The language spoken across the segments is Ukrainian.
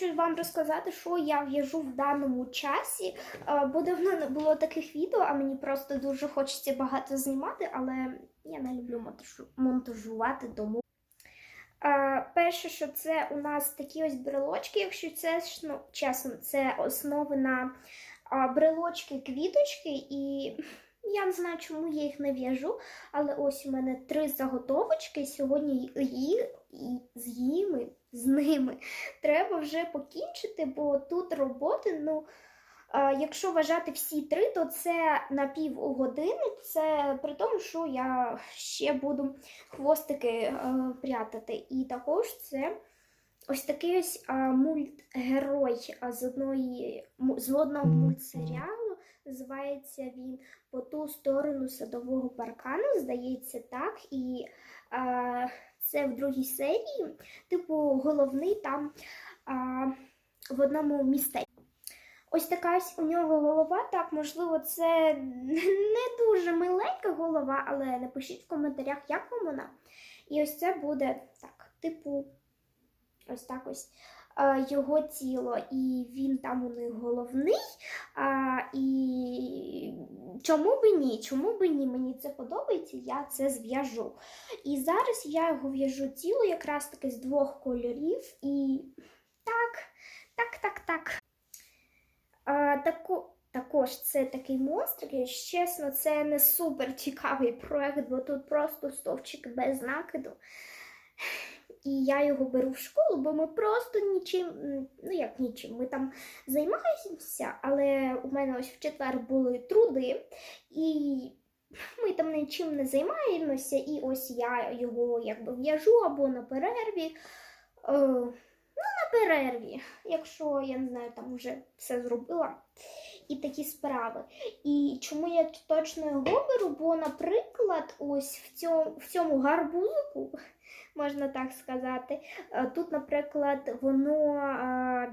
хочу вам розказати, що я в'яжу в даному часі, е, бо давно не було таких відео, а мені просто дуже хочеться багато знімати, але я не люблю монтажувати тому. Е, Перше, що це у нас такі ось брелочки, якщо це ну, чесно, це основи на брелочки, квіточки, і я не знаю, чому я їх не в'яжу, але ось у мене три заготовочки. Сьогодні її, з ними, з ними треба вже покінчити, бо тут роботи, ну. а, Якщо вважати всі три, то це на півгодини. Це при тому, що я ще буду хвостики е, прятати. І також це ось такий ось а, мультгерой з одної з одного мультсеріалу. Називається він По ту сторону садового паркану, здається, так. І це в другій серії, типу, головний там а, в одному містечку. Ось така у нього голова. Так, можливо, це не дуже миленька голова, але напишіть в коментарях, як вам вона. І ось це буде так, типу, ось так ось його тіло. І він там у них головний. А, і чому би ні? Чому би ні? Мені це подобається, я це зв'яжу. І зараз я його в'яжу тіло якраз таки з двох кольорів. І так, так, так, так. А, тако, також це такий монстрик. Чесно, це не супер цікавий проект, бо тут просто стовпчик без накиду. І я його беру в школу, бо ми просто нічим, ну як нічим, ми там займаємося, але у мене ось в четвер були труди, і ми там нічим не займаємося, і ось я його якби в'яжу або на перерві. Е, ну, на перерві, якщо я не знаю, там вже все зробила. І такі справи. І чому я точно його беру? Бо, наприклад, ось в цьому, в цьому гарбузику, можна так сказати, е, тут, наприклад, воно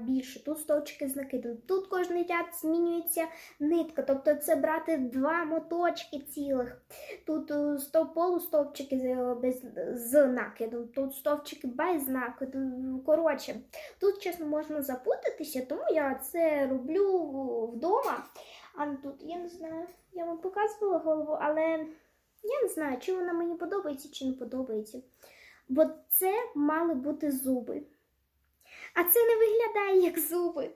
більше, тут стовпчики з накидом, тут кожний ряд змінюється нитка, тобто це брати два моточки цілих. Тут е, стов, з, без, з накидом, тут стовпчики без накиду. Коротше, тут, чесно, можна запутатися, тому я це роблю вдома. А тут я не знаю, я вам показувала голову, але я не знаю, чи вона мені подобається, чи не подобається. Бо це мали бути зуби. А це не виглядає як зуби.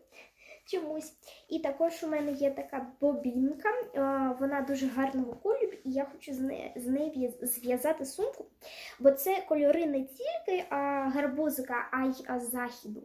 Чомусь. І також у мене є така бобінка, вона дуже гарного кольору, і я хочу з неї, зв'язати сумку, бо це кольори не тільки гарбузика, а й західу.